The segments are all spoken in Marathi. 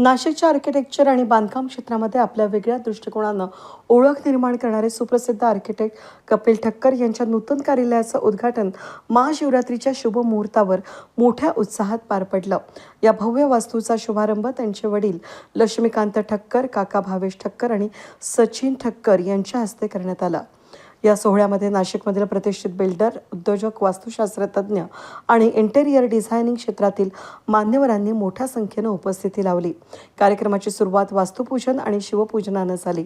नाशिकच्या आर्किटेक्चर आणि बांधकाम क्षेत्रामध्ये आपल्या वेगळ्या दृष्टिकोनानं ओळख निर्माण करणारे सुप्रसिद्ध आर्किटेक्ट कपिल ठक्कर यांच्या नूतन कार्यालयाचं उद्घाटन महाशिवरात्रीच्या शुभ मुहूर्तावर मोठ्या उत्साहात पार पडलं. या भव्य वास्तूचा शुभारंभ त्यांचे वडील लक्ष्मीकांत ठक्कर काका भावेश ठक्कर आणि सचिन ठक्कर यांच्या हस्ते करण्यात आला. या सोहळ्यामध्ये नाशिकमधील प्रतिष्ठित बिल्डर उद्योजक वास्तुशास्त्र तज्ज्ञ आणि इंटेरियर डिझायनिंग क्षेत्रातील मान्यवरांनी मोठ्या संख्येनं उपस्थिती लावली. कार्यक्रमाची सुरुवात वास्तुपूजन आणि शिवपूजनानं झाली.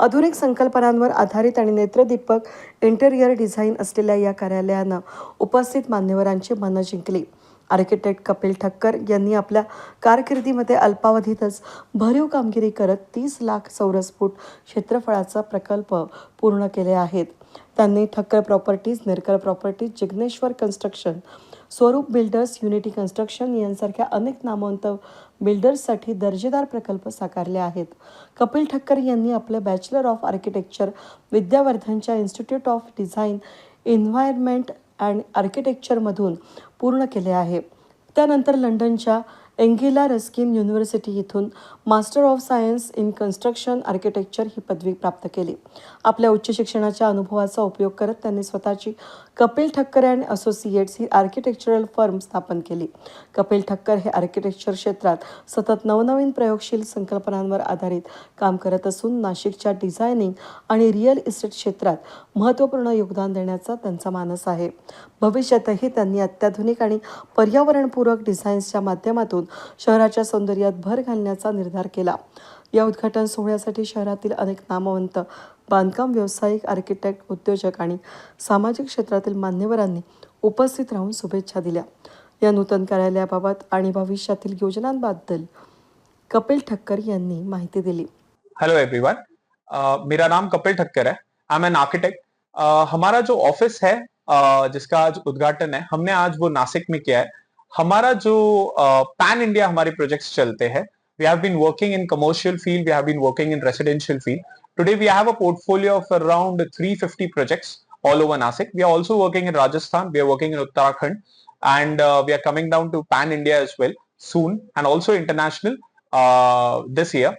आधुनिक संकल्पनांवर आधारित आणि नेत्रदीपक इंटेरियर डिझाईन असलेल्या या कार्यालयानं उपस्थित मान्यवरांची मनं जिंकली. आर्किटेक्ट कपिल ठक्कर यांनी आपल्या कारकिर्दीमध्ये अल्पावधीतच भरीव कामगिरी करत तीस लाख चौरस फूट क्षेत्रफळाचा प्रकल्प पूर्ण केले आहेत. त्यांनी Thakkar properties Nirkar properties Jigneshwar construction Swaroop builders unity construction यांसारख्या अनेक नामवंत बिल्डर्ससाठी दर्जेदार प्रकल्प साकारले आहेत. कपिल ठक्कर यांनी आपले bachelor of architecture विद्यावर्धनच्या institute of design environment and आर्किटेक्चरमधून पूर्ण केले आहे. त्यानंतर लंडनच्या एंगिला रस्किन युनिव्हर्सिटी इथून master of science in construction architecture ही पदवी प्राप्त केली. आपल्या उच्च शिक्षणाच्या अनुभवाचा उपयोग करत त्यांनी स्वतःची कपिल ठक्कर अँड असोसिएट्स ही आर्किटेक्चरल फर्म स्थापन केली. कपिल ठक्कर हे आर्किटेक्चर क्षेत्रात सतत नवनवीन प्रयोगशील संकल्पनांवर आधारित काम करत असून नाशिकच्या डिझायनिंग आणि रिअल इस्टेट क्षेत्रात महत्त्वपूर्ण योगदान देण्याचा त्यांचा मानस आहे. भविष्यातही त्यांनी अत्याधुनिक आणि पर्यावरणपूरक डिझाईन्सच्या माध्यमातून शहराच्या सौंदर्यात भर घालण्याचा निर्धार केला. या उद्घाटन सोहळ्यासाठी शहरातील अनेक नामवंत बांधकाम व्यावसायिक आर्किटेक्ट उद्योजक आणि सामाजिक क्षेत्रातील मान्यवरांनी उपस्थित राहून शुभेच्छा दिल्या. या नूतन कार्यालयाबाबत आणि भविष्यातील योजनांबद्दल कपिल ठक्कर यांनी माहिती दिली. हेलो एवरीवन uh, मेरा नाम कपिल ठक्कर है. आई एम एन आर्किटेक्ट हमारा जो ऑफिस है uh, जिसका आज उद्घाटन है हमने आज वो नासिक में किया है। हमारा जो पैन इंडिया हमारे प्रोजेक्ट्स चलते हैं we have been working in commercial field we have been working in residential field today we have a portfolio of around 350 projects all over Nasik. We are also working in Rajasthan. We are working in Uttarakhand, and uh, we are coming down to pan India as well soon, and also international uh, this year.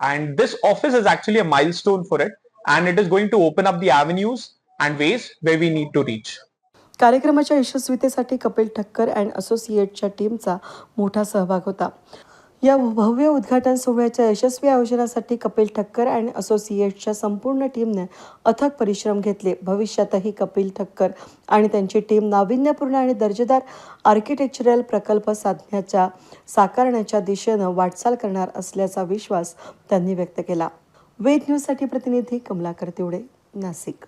And this office is actually a milestone for it, and it is going to open up the avenues and ways where we need to reach. कार्यक्रमाच्या यशस्वीतेसाठी कपिल ठक्कर अँड असोसिएटच्या टीमचा मोठा सहभाग होता. या भव्य उद्घाटन सोहळ्याच्या यशस्वी आयोजनासाठी कपिल ठक्कर अँड असोसिएट्सच्या संपूर्ण टीमने अथक परिश्रम घेतले. भविष्यातही कपिल ठक्कर आणि त्यांची टीम नाविन्यपूर्ण आणि दर्जेदार आर्किटेक्चरल प्रकल्प साधण्याच्या साकारण्याच्या दिशेनं वाटचाल करणार असल्याचा विश्वास त्यांनी व्यक्त केला. वेद न्यूजसाठी प्रतिनिधी कमलाकर तिवडे नाशिक.